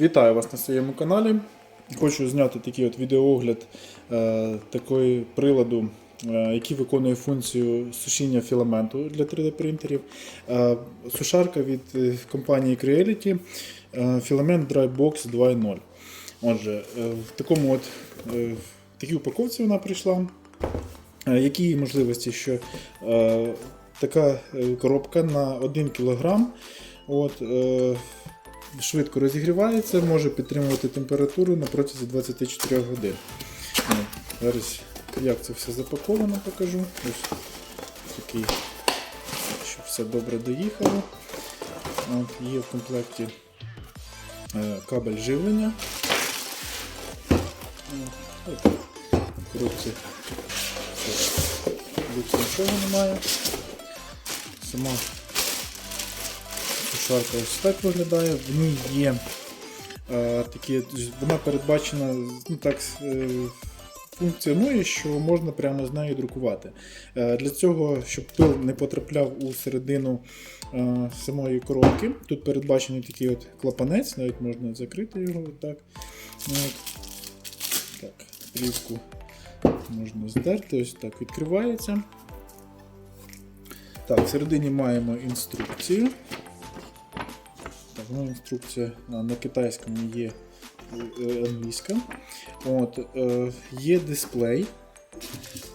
Вітаю вас на своєму каналі. Хочу зняти такий от відеоогляд е, такої приладу, е, який виконує функцію сушіння філаменту для 3D принтерів. Е, сушарка від е, компанії Creality е, Filament Dry 2.0. Отже, е, в такому от е, в такій упаковці вона прийшла. Е, Які можливості, що е, така е, коробка на 1 кг. От, е, швидко розігрівається, може підтримувати температуру на протязі 24 годин. От, Зараз як це все запаковано, покажу. Ось такий, щоб все добре доїхало. От, є в комплекті е, кабель живлення. Більше нічого немає. Сама сушарка ось так виглядає. В ній є е, такі, вона передбачена, ну так, е, функціонує, що можна прямо з нею друкувати. Е, для цього, щоб пил не потрапляв у середину е, самої коробки, тут передбачений такий от клапанець, навіть можна закрити його отак. От. Так, плівку можна здерти, ось так відкривається. Так, всередині маємо інструкцію. Так, ну, інструкція на китайському є е, англійська. От, е, є дисплей,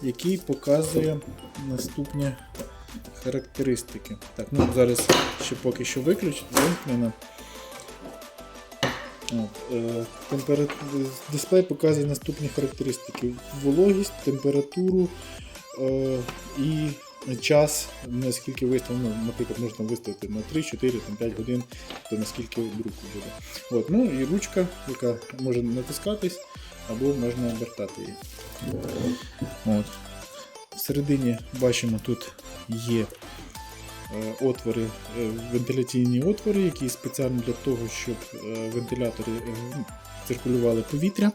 який показує наступні характеристики. Так, ну зараз ще поки що виключено, вимкнено. Е, темпера... Дисплей показує наступні характеристики: вологість, температуру е, і час, наскільки виставлено, ну, наприклад, можна виставити на 3, 4, там, 5 годин, то наскільки друку буде. От, ну і ручка, яка може натискатись або можна обертати її. От. Всередині бачимо, тут є е, отвори, е, вентиляційні отвори, які спеціально для того, щоб е, вентилятори циркулювали повітря.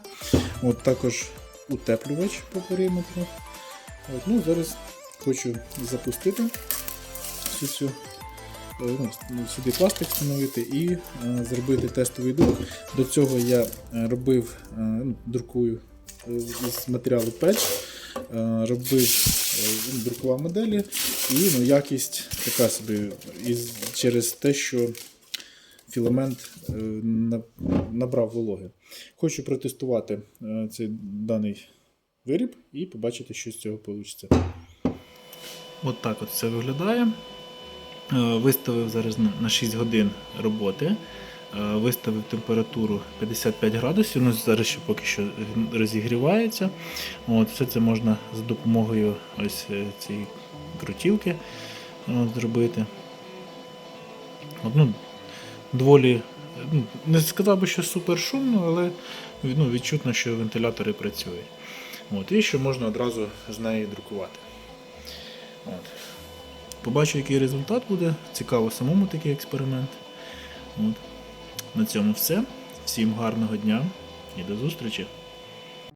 От також утеплювач по периметру. От, ну, зараз хочу запустити цю, е, ну, сюди пластик встановити і е, зробити тестовий друк. До цього я е, робив, ну, друкую з матеріалу печ, робив, ну, друкував моделі, і ну, якість така собі із, через те, що філамент на- набрав вологи. Хочу протестувати цей даний виріб і побачити, що з цього вийде. От так от це виглядає. Е, Виставив зараз на- на 6 годин роботи. Е, Виставив температуру 55 градусів. Ну, зараз ще поки що розігрівається. От, все це можна за допомогою ось е, цієї крутілки от, зробити. От, ну, доволі, ну, не сказав би, що супер шумно, але ну, відчутно, що вентилятори працюють. От, і що можна одразу з неї друкувати. От. Побачу, який результат буде. Цікаво самому такий експеримент. От. На цьому все. Всім гарного дня і до зустрічі!